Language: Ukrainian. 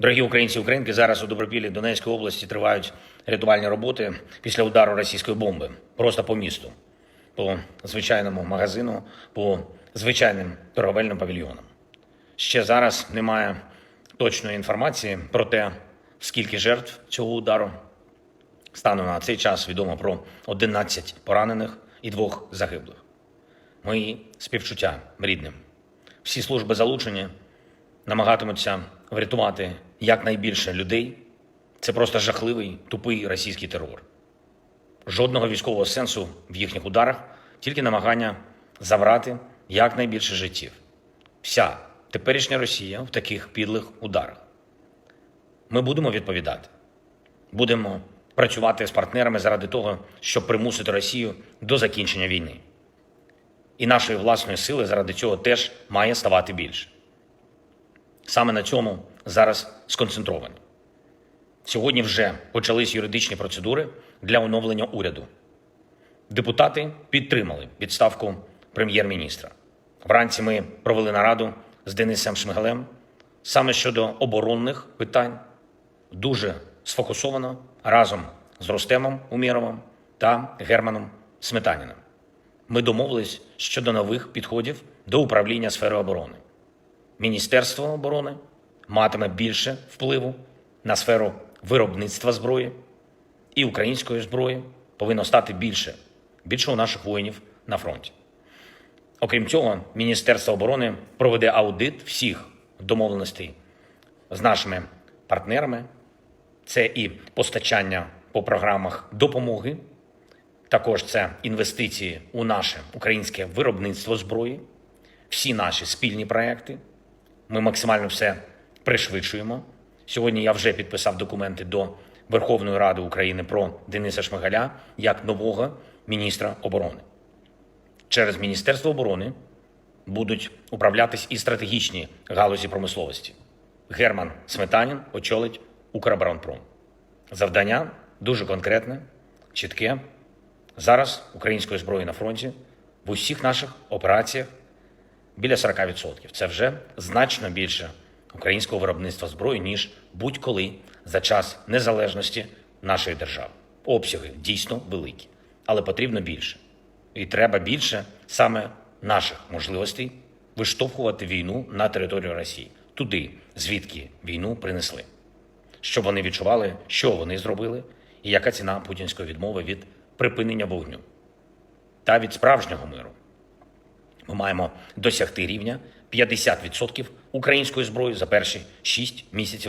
Дорогі українці і українки, зараз у Добропіллі Донецької області тривають рятувальні роботи після удару російської бомби просто по місту, по звичайному магазину, по звичайним торговельним павільйонам. Ще зараз немає точної інформації про те, скільки жертв цього удару. Станом на цей час відомо про 11 поранених і двох загиблих. Мої співчуття рідним. Всі служби залучені намагатимуться врятувати якнайбільше людей. Це просто жахливий, тупий російський терор. Жодного військового сенсу в їхніх ударах, тільки намагання забрати якнайбільше життів. Вся теперішня Росія в таких підлих ударах. Ми будемо відповідати. Будемо працювати з партнерами заради того, щоб примусити Росію до закінчення війни. І нашої власної сили заради цього теж має ставати більше. Саме на цьому зараз сконцентровані. Сьогодні вже почались юридичні процедури для оновлення уряду. Депутати підтримали відставку прем'єр-міністра. Вранці ми провели нараду з Денисом Шмигалем саме щодо оборонних питань, дуже сфокусовано разом з Ростемом Умєровим та Германом Сметаніним. Ми домовились щодо нових підходів до управління сфери оборони. Міністерство оборони матиме більше впливу на сферу виробництва зброї і української зброї повинно стати більше, більше у наших воїнів на фронті. Окрім цього, Міністерство оборони проведе аудит всіх домовленостей з нашими партнерами. Це і постачання по програмах допомоги, також це інвестиції у наше українське виробництво зброї, всі наші спільні проекти. Ми максимально все пришвидшуємо. Сьогодні я вже підписав документи до Верховної Ради України про Дениса Шмигаля як нового міністра оборони. Через Міністерство оборони будуть управлятись і стратегічні галузі промисловості. Герман Сметанін очолить Укроборонпром. Завдання дуже конкретне, чітке. Зараз української зброї на фронті в усіх наших операціях біля 40%. Це вже значно більше українського виробництва зброї, ніж будь-коли за час незалежності нашої держави. Обсяги дійсно великі, але потрібно більше. І треба більше саме наших можливостей виштовхувати війну на територію Росії, туди, звідки війну принесли, щоб вони відчували, що вони зробили, і яка ціна путінської відмови від припинення вогню та від справжнього миру. Ми маємо досягти рівня 50% української зброї за перші 6 місяців